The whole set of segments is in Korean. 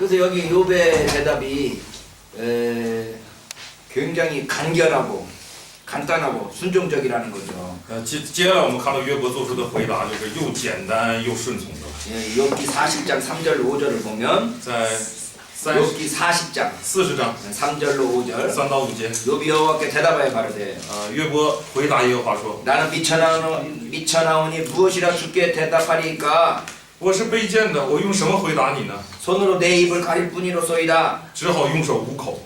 그래서 여기 요배 대답이 에, 굉장히 간결하고 간단하고 순종적이라는 거죠. 呃，接接下来我们看到约伯做出的回答，就是又简单又顺从的。 예, 욥기 40장 3절 5절을 보면 在三十 욥기 40장 四十章 3절로 5절 三到五节， 욥이 여호와께 대답하여 가로되 呃，约伯回答耶和华说 나는 미쳐나오니, 미쳐나오니 무엇이라 주께 대답하리까 ：“ 我是卑贱的，我用什么回答你呢？ 손으로 내 입을 가릴 뿐이로소이다 只好用手捂口。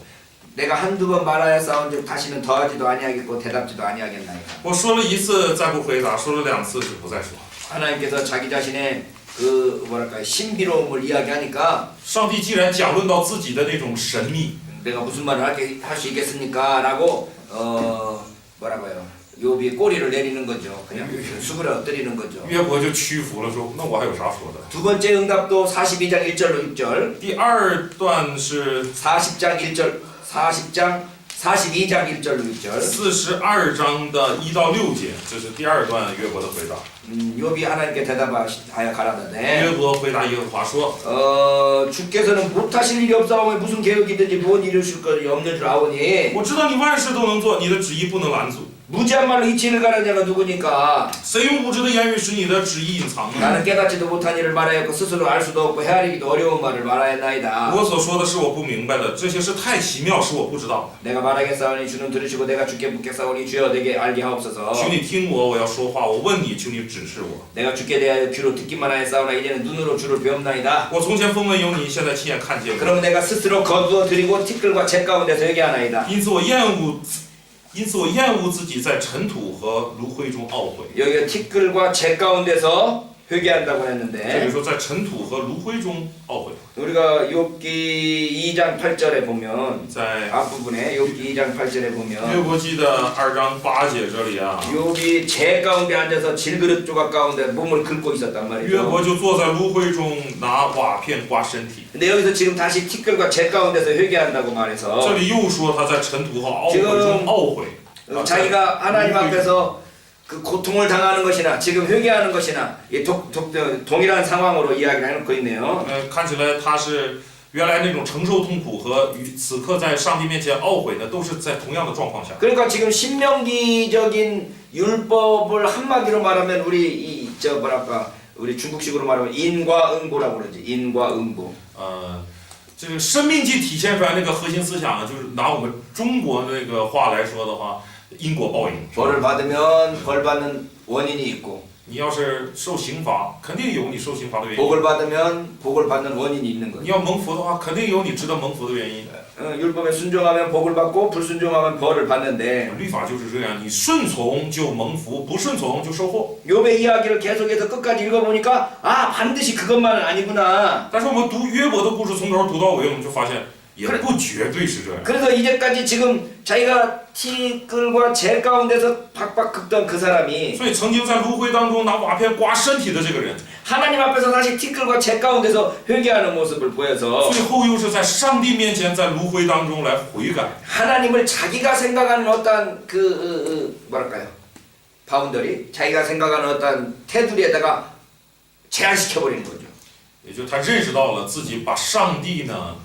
내가 한두 번 말하여 싸운즉 다시는 더하지도 아니하겠고 대답지도 아니하겠나이다 我说了一次，再不回答；说了两次，就不再说。 하나님께서 자기 자신의 그 뭐랄까 신비로움을 이야기하니까 上帝既然讲论到自己的那种神秘， 내가 무슨 말을 할 수 있겠습니까? 라고 어 뭐라고요 욥이 꼬리를 내리는 거죠 그냥 수그려 엎드리는 거죠 约伯就屈服了，说：“那我还有啥说的 두 번째 응답도 42장 1절로 6절 ？”第二段是 40장 1절 40장 42장 1절로 6절 四十二章的一到六节，这是第二段约伯的回答。 음, 욥이 하나님께 대답하여 가라사대 约伯回答耶和华说 어 주께서는 못하실 일이 없사오니 무슨 계획이든지 무엇 이루실 것이 없는 줄 아오니 ：“ 我知道你万事都能做，你的旨意不能拦阻。 무지한 말로 이치를 가는 자가 누구니까 谁用无知的言语使你的旨意隐藏呢？ 나는 깨닫지도 못한 일을 말하였고 스스로 알 수도 없고 헤아리기도 어려운 말을 말하였나이다 我所说的是我不明白的，这些事太奇妙，是我不知道 내가 말하겠사오니 주는 들으시고 내가 주께 묻겠사오니 주여 내게 알게 的。 하옵소서 求你听我，我要说话。我问你，求你指示我。 내가 주께 대하여 귀로 듣기만 하였사오나 이제는 눈으로 주를 배움나이다 我从前风闻有你，现在亲眼看见我。 그러면 내가 스스로 거두어 드리고 티끌과 재 가운데서 회개하나이다 因此我厌恶， 因此我厌恶自己在尘土和炉灰中懊悔。 여기 티끌과 재 가운데서 회개한다고 这里 했는데 说在尘土和炉灰中懊悔， 우리가 욥기 2장 8절에 보면 在 앞부분에 욥기 2장 8절에 约 보면 伯记的二章八节这里啊， 욥이 재 가운데 앉아서 질그릇 조각 가운데 몸을 긁고 있었단 约 말이죠 伯就坐在炉灰中拿瓦片刮身体。 근데 여기서 지금 다시 티끌과 재 가운데서 회개한다고 这 말해서 里又说他在尘土和懊悔中懊悔。 어, 자기가 하나님 앞에서 그 고통을 당하는 것이나 지금 회개하는 것이나 이 독, 독, 동일한 상황으로 이야기를 해놓고 있네요 呃，看起来他是原来那种承受痛苦和与此刻在上帝面前懊悔的，都是在同样的状况下。 그러니까 지금 신명기적인 율법을 한마디로 말하면 우리 이 저 뭐랄까 우리 중국식으로 말하면 인과응보라고 그러지 인과응보 呃，这个《生命记》体现出来那个核心思想啊，就是拿我们中国那个话来说的话， 因果报应。是吧 벌을 받으면 벌 받는 원인이 있고 你要是受刑罚，肯定有你受刑罚的原因； 복을 받으면 복을 받는 원인이 있는 你 거죠 要蒙福的话，肯定有你值得蒙福的原因。 어, 율법에 순종하면 복을 받고 불순종하면 벌을 받는데 律法就是这样，你顺从就蒙福，不顺从就受祸。 욥의 이야기를 계속해서 끝까지 읽어보니까 아 반드시 그것만은 아니구나 但是我们读约伯的故事，从头读到尾，我们就发现 也不绝对是这样。 그래서 이제까지 지금 자기가 티끌과 재 가운데서 박박 긁던 그 사람이 所以曾经在芦灰当中拿瓦片刮身体的这个人， 하나님 앞에서 다시 티끌과 재 가운데서 회개하는 모습을 보여서 最后又是在上帝面前，在芦灰当中来悔改。 하나님을 자기가 생각하는 어떤 그 어, 어, 뭐랄까요 바운더리 자기가 생각하는 어떤 테두리에다가 제한시켜 버리는 거죠. 也就他认识到了自己把上帝呢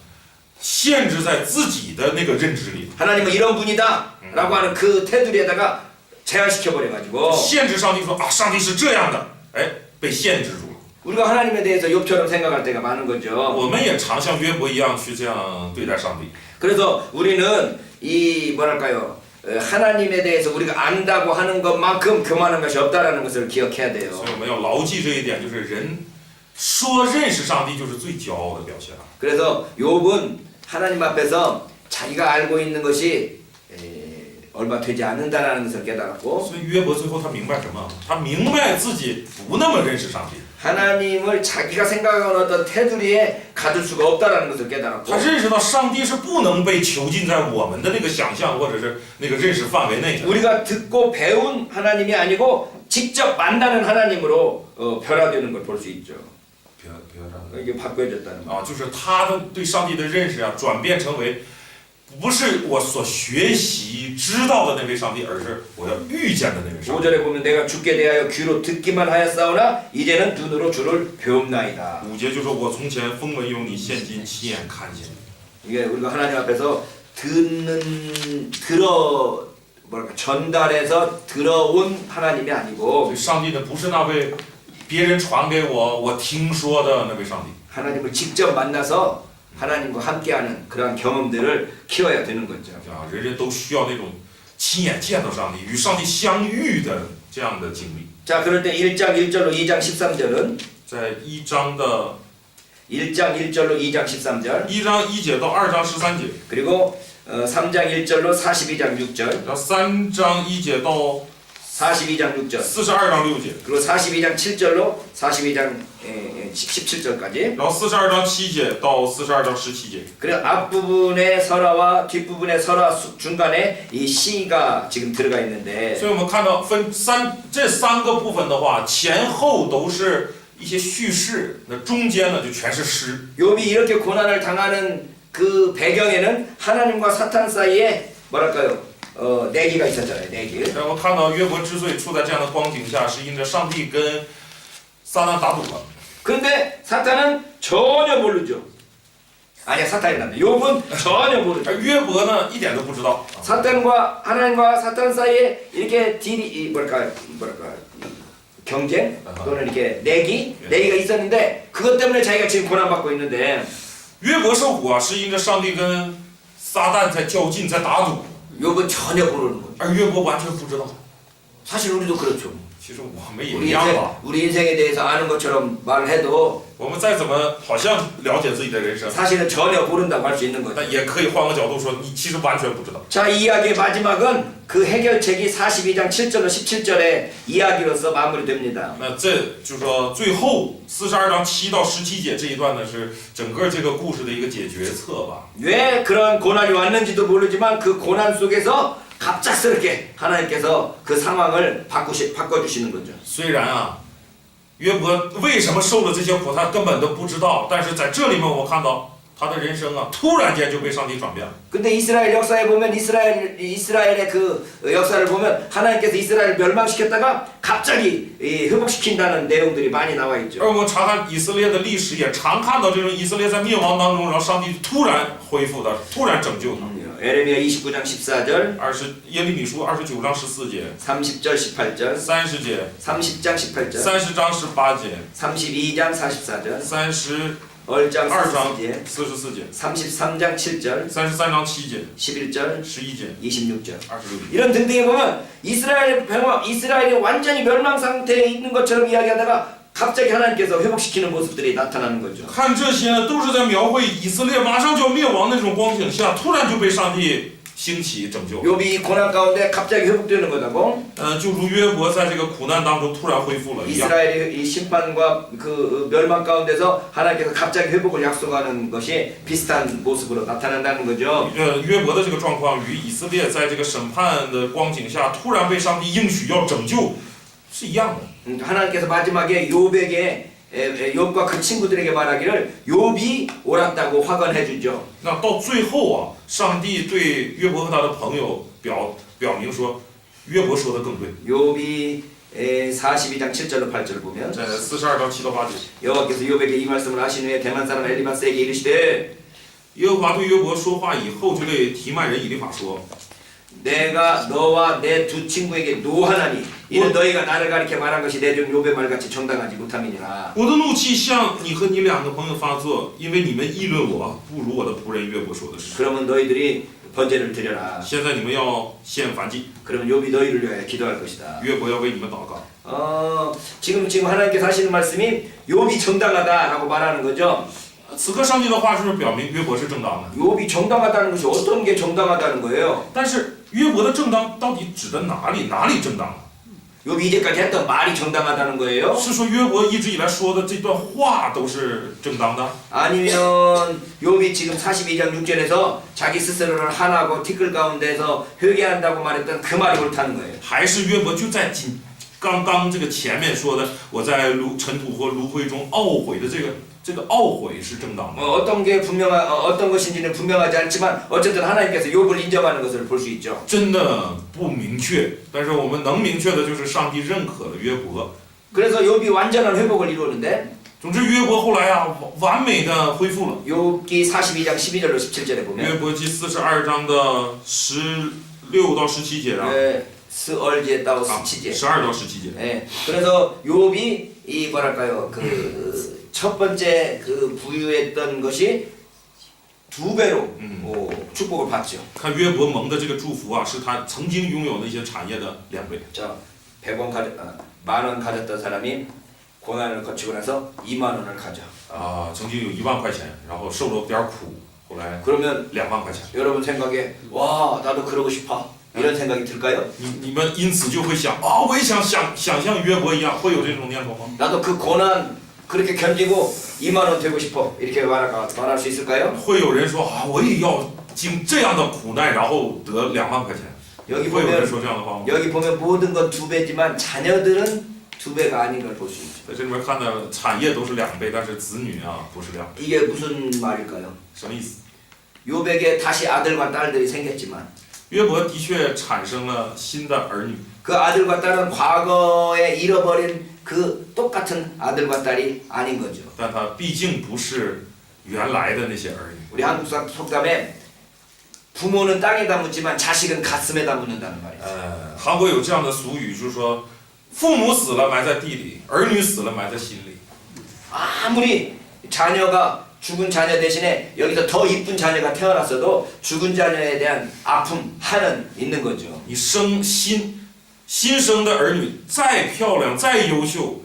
限制在自己的那个认知里， 하나님은 이런 분이다라고 하는 그 테두리에다가 제한시켜 버려 가지고 限制上帝说啊，上帝是这样的，哎，被限制住了。 우리가 하나님에 대해서 욥처럼 생각할 때가 많은 거죠. 我们也常像约伯一样去这样对待上帝。 그래서 우리는 이 뭐랄까요 어, 하나님에 대해서 우리가 안다고 하는 것만큼 교만한 것이 없다라는 것을 기억해야 所 돼요. 以我们要牢记这一点，就是人说认识上帝就是最骄傲的表现了。 그래서 욥은 하나님 앞에서 자기가 알고 있는 것이 에, 얼마 되지 않는다라는 것을 깨달았고 所以约伯最后他明白什么？他明白自己不那么认识上帝， 하나님을 자기가 생각하는 어떤 테두리에 가둘 수가 없다라는 것을 깨달았고 他认识到上帝是不能被囚禁在我们的那个想象或者是那个认识范围内的。 우리가 듣고 배운 하나님이 아니고 직접 만나는 하나님으로 어, 변화되는 걸 볼 수 있죠. 不要不要让 이게 바꿔졌다는 거. 啊，就是他的对上帝的认识啊，转变成为 不是我所学习知道的那位上帝，而是我要遇见的那位上帝。 5절에 보면 내가 주께 대하여 귀로 듣기만 하였사오나 이제는 눈으로 주를 배움나이다. 五节就说：“我从前风闻有你，现今亲眼看见你。 이게 우리가 하나님 앞에서 듣는 들어 뭐랄까 전달해서 들어온 하나님이 ”所 아니고 以上帝呢，不是那位 别人传给我我听说的那位上帝。 하나님을 직접 만나서 하나님과 함께하는 그러한 경험들을 키워야 되는 거죠. 啊，人人都需要那种亲眼见到上帝、与上帝相遇的这样的经历。 자 그럴 때 1장 1절로 2장 13절은 在一章的 1장 1절로 2장 13절 一章一节到二章十三节， 그리고 어, 3장 1절로 42장 6절 然后三章一节到 42장 6절 四十二章六节， 그리고 42장 7절로 42장 17절까지 然后四十二章七节到四十二章十七节。 그리고 앞부분의 설화와 뒷부분의 설화 수- 중간에 이 시가 지금 들어가 있는데 所以我们看到分三这三个部分的话，前后都是一些叙事，那中间呢就全是诗。 욥이 이렇게 고난을 당하는 그 배경에는 하나님과 사탄 사이에 뭐랄까요 어, 내기가 있었잖아요 내기 然后看到约伯之所以处在这样的光景下，是因着上帝跟撒旦打赌了。 그런데 사탄은 전혀 모르죠 아니야 사탄이 란다 욥은 전혀 모르죠 而约伯呢，一点都不知道。 사탄과 하나님과 사탄 사이에 이렇게 딜이 이 뭐랄까 뭐랄까 이 경쟁 또는 이렇게 내기 예. 내기가 있었는데 그것 때문에 자기가 지금 고난받고 있는데 约伯受苦啊，是因着上帝跟撒旦在较劲，在打赌， 욕은 전혀 모르는 거죠. 아 이게 뭐 완전 부정. 사실 우리도 그렇죠. 지금 뭐 우리 인생, 우리 인생에 대해서 아는 것처럼 말해도 我们再怎么好像了解自己的人生， 사실은 전혀 모른다고 할 수 있는 거죠 但也可以换个角度说，你其实完全不知道。 자, 이 이야기의 마지막은 그 해결책이 42장 7절로 17절의 이야기로서 마무리됩니다. 那这就是说，最后四十二章七到十七节这一段呢，是整个这个故事的一个解决策吧。 왜 그런 고난이 왔는지도 모르지만 그 고난 속에서 갑작스럽게 하나님께서 그 상황을 바꾸시, 바꿔주시는 거죠. 虽然啊， 约伯为什么受了这些苦，他根本都不知道，但是在这里面我看到他的人生啊，突然间就被上帝转变了。 근데 이스라엘 역사에 보면 이스라엘 이스라엘의 그 역사를 보면 하나님께서 이스라엘을 멸망시켰다가 갑자기 이 회복시킨다는 내용들이 많이 나와 있죠. 而我们查看以色列的历史，也常看到这种以色列在灭亡当中，然后上帝突然恢复的，突然拯救他。 에레미야 29장 14절, 二十耶利米书二十九章十四节、 30절 18절, 三十节、 30장 18절, 三十章十八节、 32장 44절, 三十 얼장 二章 44제, 四十四节、 33장 7절, 三十三章七节、 11절, 十一节、 26절. 二十六节。 이런 등등에 보면 이스라엘 병화 이스라엘이 완전히 멸망 상태에 있는 것처럼 이야기하다가 갑자기 하나님께서 회복시키는 모습들이 나타나는 거죠. 看这些呢，都是在描绘以色列马上就要灭亡的那种光景下，突然就被上帝兴起拯救。 욥이 고난 가운데 갑자기 회복되는 거다고 呃，就如约伯在这个苦难当中突然恢复了一样。 이스라엘이 이 심판과 그 멸망 가운데서 하나님께서 갑자기 회복을 약속하는 것이 비슷한 모습으로 나타난다는 거죠. 呃，约伯的这个状况与以色列在这个审判的光景下突然被上帝应许要拯救 是一样的。 음, 하나님께서 마지막에 욥에게 에, 에, 욥과 그 친구들에게 말하기를 욥이 옳았다고 확언해 주죠. 那到最后啊，上帝对约伯和他的朋友表表明说，约伯说的更对。 욥이 에, 42장 7절로 8절을 보면 在四十二章七到八节， 여호와께서 욥에게 이 말씀을 하신 후에 대만 사람 엘리바스에게 이르시되 耶和华对约伯说话以后，就对提曼人以利法说： 내가 너와 내 두 친구에게 노하나니 이는 너희가 나를 가리켜 말한 것이 내 종 욥의 말같이 정당하지 못함이니라 我的怒气向你和你两个朋友发作，因为你们议论我，不如我的仆人约伯说的是。 그러면 너희들이 번제를 드려라 现在你们要献燔祭， 그러면 욥이 너희를 위하여 기도할 것이다 约伯要为你们祷告。 어, 지금 지금 하나님께서 하시는 말씀이 욥이 정당하다라고 말하는 거죠 此刻上帝的话是表明约伯是正当的， 욥이 정당하다는 것이 어떤 게 정당하다는 거예요 但是约伯的正当到底指的哪里？哪里正当？ 욥이 이제까지 했던 말이 정당하다는 거예요 是说约伯一直以来说的这段话都是正当的， 아니면 욥이 지금 42장 6절에서 자기 스스로를 하나고 티끌 가운데서 회개한다고 말했던 그 말이 옳다는 거예요 还是约伯就在仅刚刚这个前面说的，我在炉尘土和炉灰中懊悔的这个 这个懊悔是正当的。 뭐 어떤 게 분명한 어, 어떤 것인지는 분명하지 않지만 어쨌든 하나님께서 욥을 인정하는 것을 볼 수 있죠. 真的不明确，但是我们能明确的就是上帝认可了约伯。 그래서 욥이 완전한 회복을 이루었는데 总之，约伯后来啊，完美的恢复了。 욥기 42장 12절로 17절에 约 보면 伯记四十二章的十六到十七节啊， 예, 스얼지에 따고 啊， 스치제. 十二到十七节。 예, 그래서 욥이 이 뭐랄까요 그 첫 번째 그 부유했던 것이 두 배로 음. 어, 축복을 받죠. 看约伯蒙的这个祝福啊，是他曾经拥有那些产业的两倍。 자, 100원 가졌 아, 만원 가졌던 사람이 고난을 거치고 나서 2만 원을 가져. 啊，曾经有一万块钱，然后受了点苦，后来 그러면 两万块钱。 여러분 생각에 와 나도 그러고 싶어 이런 생각이 들까요? 你你们因此就会想啊，我也想想想像约伯一样，会有这种念头吗？ 나도 그 고난 그렇게 견디고 2만 원 되고 싶어 이렇게 말할, 말할 수 있을까요? 会有人说啊，我也要经这样的苦难，然后得两万块钱。 여기 会有人 보면 说这样的话吗？ 여기 보면 모든 건 두 배지만 자녀들은 두 배가 아닌 걸 볼 수 있죠. 在这里面看的产业都是两倍，但是子女啊不是两倍， 이게 무슨 말일까요? 什么意思？ 요백에 다시 아들과 딸들이 생겼지만 约伯的确产生了新的儿女， 그 아들과 딸은 과거에 잃어버린 그 똑같은 아들과 딸이 아닌 거죠. 但他毕竟不是原来的那些儿女。 우리 한국 사- 속담에 부모는 땅에다 묻지만 자식은 가슴에다 묻는다는 말이에요. 呃，韩国有这样的俗语，就是说，父母死了埋在地里，儿女死了埋在心里。 아무리 자녀가 죽은 자녀 대신에 여기서 더 이쁜 자녀가 태어났어도 죽은 자녀에 대한 아픔, 한은 있는 거죠. 你生新 新生的儿女再漂亮再优秀，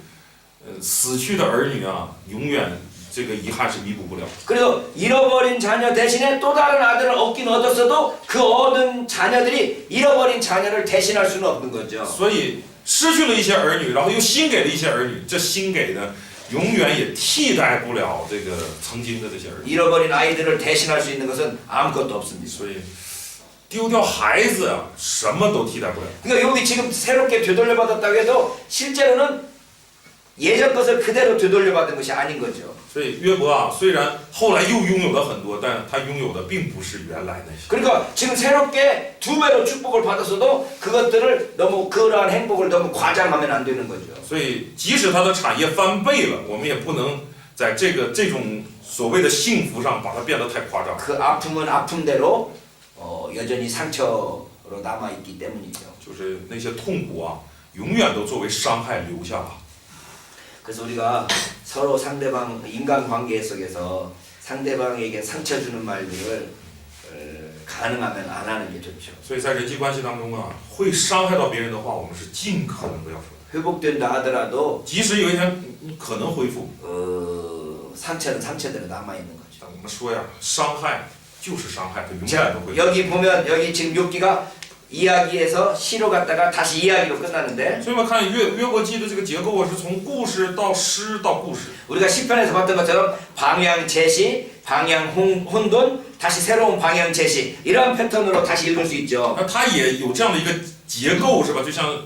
呃，死去的儿女啊，永远这个遗憾是弥补不了。 그래서 잃어버린 자녀 대신에 또 다른 아들을 얻긴 얻었어도 그 얻은 자녀들이 잃어버린 자녀를 대신할 수는 없는 거죠. 所以失去了一些儿女，然后又新给了一些儿女，这新给的永远也替代不了这个曾经的这些儿女。 잃어버린 아이들을 대신할 수 있는 것은 아무것도 없습니다. 所以 丢掉孩子啊，什么都替代不了。 그러니까 여기 지금 새롭게 되돌려받았다고 해도 실제로는 예전 것을 그대로 되돌려받은 것이 아닌 거죠. 所以约伯啊，虽然后来又拥有了很多，但他拥有的并不是原来那些。 그러니까 지금 새롭게 두 배로 축복을 받았어도 그것들을 너무 그러한 행복을 너무 과장하면 안 되는 거죠. 所以即使他的产业翻倍了，我们也不能在这个这种所谓的幸福上把它变得太夸张。 그 아픔은 아픔대로 어, 여전히 상처로 남아 있기 때문이죠. 就是那些痛苦啊，永远都作为伤害留下了。 그래서 우리가 서로 상대방 인간 관계 속에서 상대방에게 상처 주는 말들을 어, 가능하면 안 하는 게 좋죠. 所以在人际关系当中啊，会伤害到别人的话，我们是尽可能不要说。 회복된다 하더라도 即使有一天你可能恢复， 어, 상처는 상처대로 남아 있는 거죠. 但我们说呀，伤害 就是伤害，它永远 자 都会。 여기 보면 여기 지금 욥기가 이야기에서 시로 갔다가 다시 이야기로 끝나는데 所以我们看约约伯记的这个结构啊，是从故事到诗到故事。 우리가 시편에서 봤던 것처럼 방향 제시, 방향 혼, 혼돈, 다시 새로운 방향 제시 이러한 패턴으로 다시 읽을 수 있죠. 那它也有这样的一个结构，是吧？就像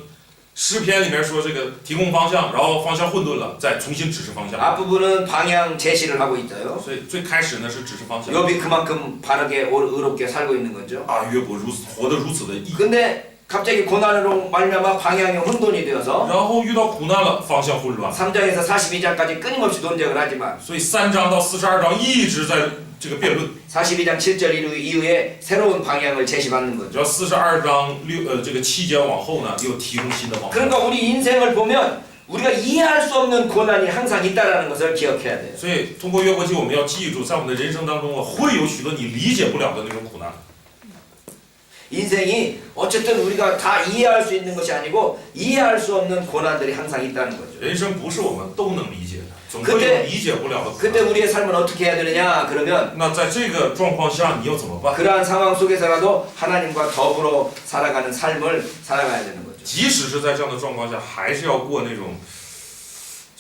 诗篇里面说，这个提供方向，然后方向混沌了，再重新指示方向。 앞부분은 방향 제시를 하고 있어요. 所以最开始呢是指示方向。 욥이 그만큼 바르게 오- 의롭게 살고 있는 거죠. 啊，约伯如此活得如此的义， 근데 갑자기 고난으로 말미암아 방향이 혼돈이 되어서 然后遇到苦难了，方向混乱。 3장에서 42장까지 끊임없이 논쟁을 하지만 所以三章到四十二章一直在这个辩论， 42장 7절 이후- 이후에 새로운 방향을 제시받는 거죠. 只要四十二章六呃这个七节往后呢，又提供新的方向。 그러니까 우리 인생을 보면 우리가 이해할 수 없는 고난이 항상 있다라는 것을 기억해야 돼요. 所以通过约伯记，我们要记住，在我们的人生当中啊，会有许多你理解不了的那种苦难。 인생이 어쨌든 우리가 다 이해할 수 있는 것이 아니고 이해할 수 없는 고난들이 항상 있다는 거죠. 人生不是我们都能理解的，总 그때 会有理解不了的苦 그때 难。 우리의 삶은 어떻게 해야 되느냐? 그러면 那在这个状况下，你要怎么办？ 그러한 상황 속에서라도 하나님과 더불어 살아가는 삶을 살아가야 되는 거죠. 即使是在这样的状况下，还是要过那种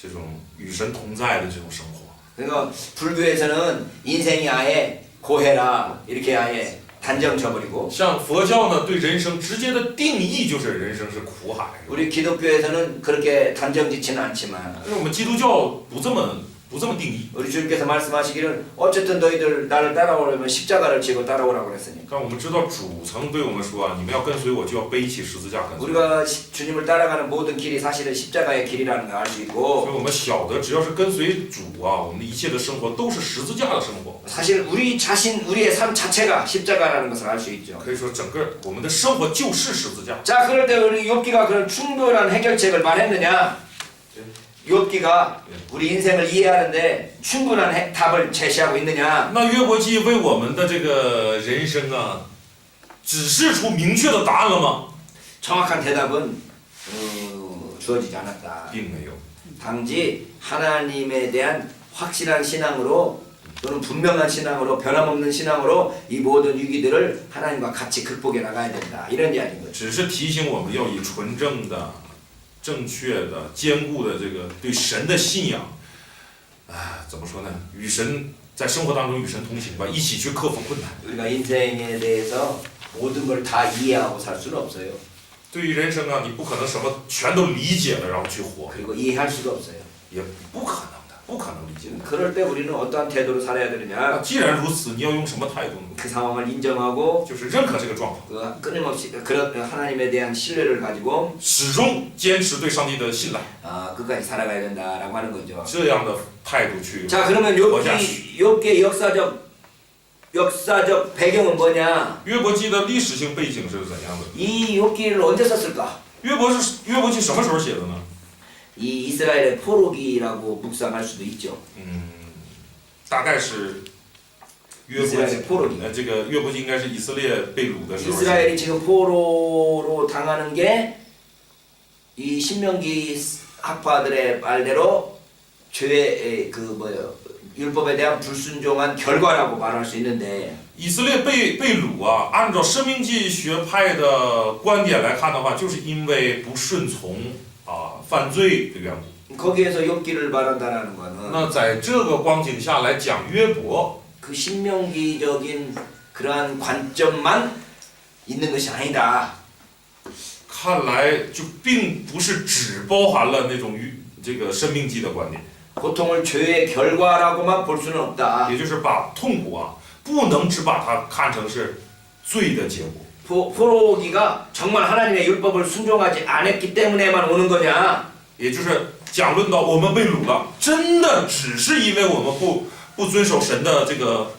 这种与神同在的这种生活。 그러니까 불교에서는 인생이 아예 고해라 이렇게 아예 단정 쳐버리고 像佛教呢，对人生直接的定义就是人生是苦海。 우리 기독교에서는 그렇게 단정 짓지는 않지만 但是我们基督教不这么 不这么定义。 우리 주님께서 말씀하시기를 어쨌든 너희들 나를 따라오려면 십자가를 지고 따라오라고 그랬으니 但我们知道主曾对我们说啊，你们要跟随我，就要背起十字架跟随我。 우리가 시- 주님을 따라가는 모든 길이 사실은 십자가의 길이라는 걸 알 수 所 있고 以我们晓得，只要是跟随主啊，我们的一切的生活都是十字架的生活。 사실 우리 자신 우리의 삶 자체가 십자가라는 것을 알 수 있죠. 可以说，整个我们的生活就是十字架。 자 그럴 때 우리 욥기가 그런 충분한 해결책을 말했느냐? 욥기가 우리 인생을 이해하는데 충분한 해- 답을 제시하고 있느냐? 那约伯记为我们的这个人生啊，指示出明确的答案了吗？ 정확한 대답은 어, 주어지지 않았다. 并没有。 단지 하나님에 대한 확실한 신앙으로 또는 분명한 신앙으로 변함없는 신앙으로 이 모든 위기들을 하나님과 같이 극복해 나가야 된다. 이런 이야기인 거죠. 只是提醒我们要以纯正的、 正确的、坚固的这个对神的信仰，啊，怎么说呢？与神在生活当中与神同行吧，一起去克服困难。 우리가 인생에 대해서 모든 걸 다 이해하고 살 수는 없어요. 对于人生啊，你不可能什么全都理解了然后去活， 그리고 이해할 수도 없어요. 也不可能 的，不可能理解的。 그럴 때 우리는 어떠한 태도로 살아야 那 되느냐? 既然如此，你要用什么态度呢？ 그 상황을 인정하고 就是认可这个状况， 그 끊임없이 그런 하나님에 대한 신뢰를 가지고 始终坚持对上帝的信赖， 아, 끝까지 살아가야 된다라고 하는 거죠. 这样的态度去。 자 그러면 욥기 욥기의 역사적 역사적 배경은 뭐냐? 约伯记的历史性背景是怎样的？ 이 욥기를 언제 썼을까? 约伯是约伯记什么时候写的呢？ 이 이스라엘의 포로기라고 묵상할 수도 있죠. 嗯，大概是约伯 이스라엘의 记， 포로기. 呃，这个约伯记应该是以色列被掳的时候写的。 이스라엘이 지금 포로로 당하는 게 이 신명기 학파들의 말대로 죄의 그 뭐요 율법에 대한 불순종한 결과라고 말할 수 있는데 以色列被被掳啊，按照生命记学派的观点来看的话，就是因为不顺从 啊犯罪的缘故。 거기에서 욥기를 말한다라는 거는 那在这个光景下来讲约伯， 그 신명기적인 그러한 관점만 있는 것이 아니다. 看来就并不是只包含了那种与这个生命记的观点， 고통을 죄의 결과라고만 볼 수는 없다. 也就是把痛苦啊，不能只把它看成是罪的结果。 포, 포로기가 정말 하나님의 율법을 순종하지 않았기 때문에만 오는 거냐? 也就是讲论到我们被掳了，真的只是因为我们不不遵守神的这个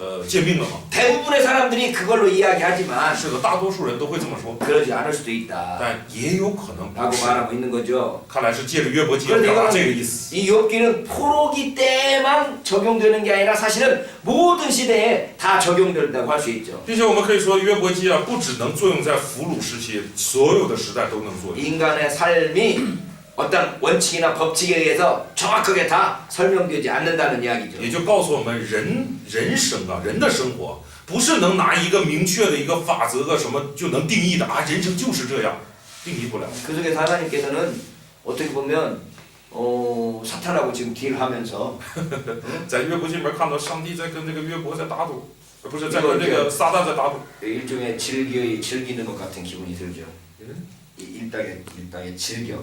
呃诫命了吗？ 대부분의 사람들이 그걸로 이야기하지만 是的，大多数人都会这么说， 그러지 않을 수도 있다. 但也有可能不 라고 是。 말하고 있는 거죠. 看来是借着约伯记要表达这个意思。 이 욥기는 포로기 때만 적용되는 게 아니라 사실은 모든 시대에 다 적용된다고 할 수 있죠. 并且我们可以说，约伯记啊，不只能作用在俘虏时期，所有的时代都能作用。 인간의 삶이 어떤 원칙이나 법칙에 의해서 정확하게 다 설명되지 않는다는 이야기죠. 也就告诉我们人人生啊，人的生活不是能拿一个明确的一个法则个什么就能定义的啊，人生就是这样，定义不了。 그 속에서 하나님께서는 어떻게 보면 어, 사탄하고 지금 딜하면서 在约伯记里面看到上帝在跟这个约伯在打赌，呃不是在跟这个撒旦在打赌。 일종의 즐겨 즐기는 것 같은 기분이 들죠. 음? 이- 일당의 일당의 즐겨.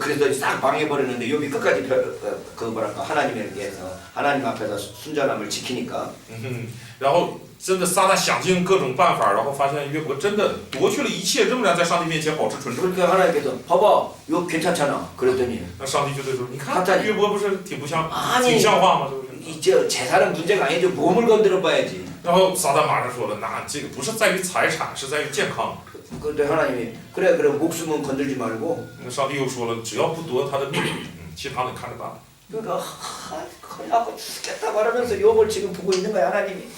그래서 싹 방해버리는데 욥이 끝까지 별, 어, 그 뭐랄까 하나님에 대해서 하나님 앞에서 순전함을 지키니까 嗯哼，然后真的撒旦想尽各种办法，然后发现约伯真的夺去了一切，仍然在上帝面前保持纯正。 그러니까 하나님께서 봐봐 욥 괜찮잖아. 그랬더니 那上帝就对说：“你看撒旦约伯不是挺不像， 아니 挺像话吗？是不是？” 이제 재산은 문제가 아니죠. 몸을 건드려 봐야지. 然后撒旦马上说了：“那这个不是在于财产，是在于健康。 근데 하나님이 그래 그래 목숨은 건들지 말고 那上帝又说了：“只要不夺他的命，嗯，其他的看着办。 그러니까 하, 큰일 나고 죽겠다 말하면서 욥을 지금 보고 있는 거야 하나님이.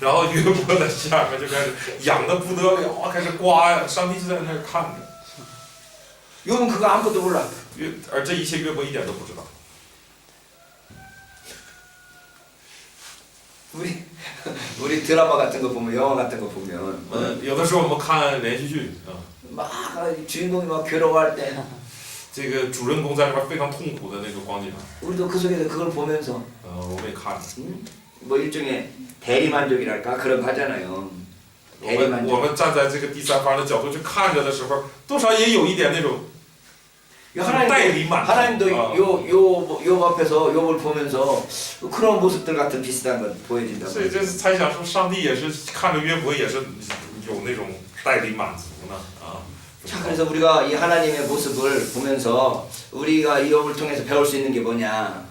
”然后约伯在下面就开始痒的不得了，开始刮呀。上帝就在那儿看着， 욥은 그거 아무것도 몰라. 约而这一切约伯一点都不知道。 우리 우리 드라마 같은 거 보면 영화 같은 거 보면 嗯，有的时候我们看连续剧啊， 막 주인공이 막 괴로워할 때 这个主人公在里边非常痛苦的那个光景啊， 우리도 그 속에서 그걸 보면서 呃，我们也看了。 음? 뭐 일종의 대리만족이랄까 그런 거 하잖아요. 我们 대리만족. 我们站在这个第三方的角度去看着的时候，多少也有一点那种 하나님도, 代理满足 하나님도 啊。 요요 요 앞에서 요걸 보면서 그런 모습들 같은 비슷한 걸 보여준다. 所以这是猜想说，上帝也是看着约伯也是有那种代理满足呢啊。 자, 그래서 우리가 이 하나님의 모습을 보면서 우리가 이 욥을 통해서 배울 수 있는 게 뭐냐?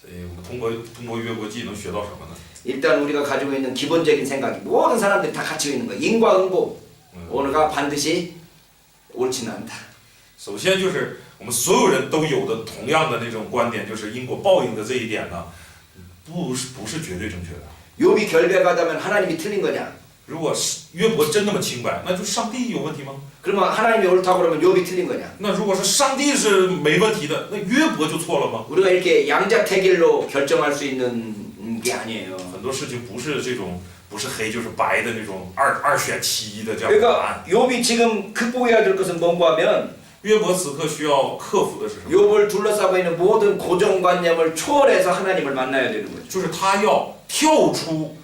所以我们通过通过约伯记能学到什么呢？ 일단 우리가 가지고 있는 기본적인 생각이 모든 사람들이 다 가지고 있는 거야. 인과응보. 嗯， 오늘가 반드시 옳지는 않다. 首先就是我们所有人都有的同样的那种观点，就是因果报应的这一点呢，不是不是绝对正确的。 욥이 결백하다면 하나님이 틀린 거냐? 如果是约伯真那么清白，那就上帝有问题吗？ 그러면 하나님이 옳다고 그러면 욥이 틀린 거냐? 那如果是上帝是没问题的，那约伯就错了吗？ 우리가 이렇게 양자택일로 결정할 수 있는 게 아니에요. 很多事情不是这种不是黑就是白的那种二二选其一的这样的答案。 그러니까 욥이 지금 극복해야 될 것은 뭔가 하면 约伯此刻需要克服的是什么？ 욥을 둘러싸고 있는 모든 고정관념을 초월해서 하나님을 만나야 되는 거죠. 就是他要跳出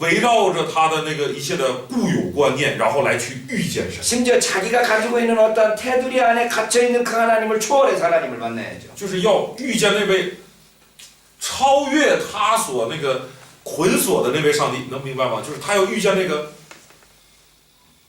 围绕着他的那个一切的固有观念，然后来去遇见神。 심지어 자기가 가지고 있는 어떤 테두리 안에 갇혀 있는 그 하나님을 초월해서 하나님을 만나야죠. 就是要遇见那位超越他所那个捆锁的那位上帝，能明白吗？就是他要遇见那个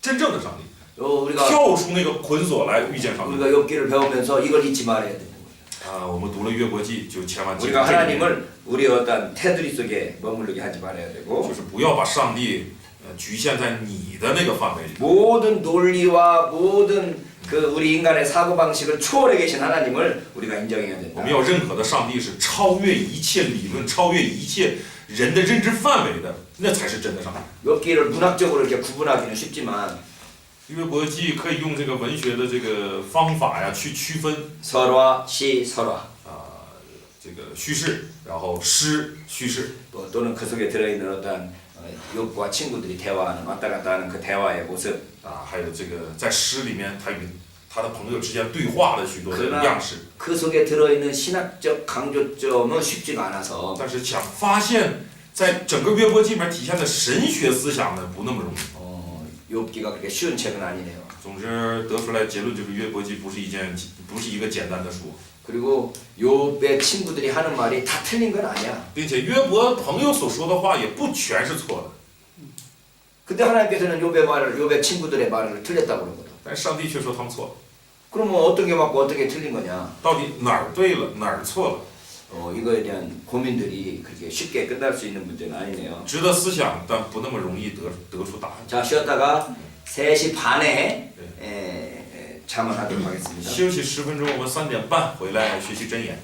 真正的上帝， 어, 우리가 跳出那个捆锁来遇见上帝。 우리가 욥기를 배우면서 이걸 잊지 말아야 되는 거죠. 啊，我们读了约伯记，就千万记住 우리가 这一点， 하나님을 우리 어떤 테두리 속에 머무르게 하지 말아야 되고 就是不要把上帝呃局限在你的那个范围里。 모든 논리와 모든 그 우리 인간의 사고 방식을 초월해 계신 하나님을 우리가 인정해야 我 된다. 们要认可的上帝是超越一切理论、超越一切人的认知范围的，那才是真的上帝。 욥기를 문학적으로 이렇게 구분하기는 쉽지만 约伯记可以用这个文学的这个方法呀去区分 설화, 시, 설화 啊、这个叙事，然后诗叙事， 또, 또는 그 속에 들어있는 어떤 어, 욥과 친구들이 대화하는 왔다 갔다 하는 그 대화의 모습 啊，还有这个在诗里面他与他的朋友之间对话的许多的 그러나 样式。 그 속에 들어있는 신학적 강조점은 쉽지가 않아서 但是想发现，在整个约伯记里面体现的神学思想呢，不那么容易。 어, 욥기가 그렇게 쉬운 책은 아니네요. 总之得出来结论就是约伯记不是一件不是一个简单的书， 그리고 욥의 친구들이 하는 말이 다 틀린 건 아니야. 并且约伯朋友所说的话也不全是错的， 근데 하나님께서는 욥의 말을 욥의 친구들의 말을 틀렸다고 그러거든. 但上帝却说他们错了。 그러면 어떤 게 맞고 어떻게 틀린 거냐? 到底哪儿对了，哪儿错了， 어, 이거에 대한 고민들이 그렇게 쉽게 끝날 수 있는 문제는 아니네요. 值得思想，但不那么容易得得出答案。 자 쉬었다가 3시 반에 에, 에, 잠을 하도록 하겠습니다. 休息十分钟，我们三点半回来学习真言。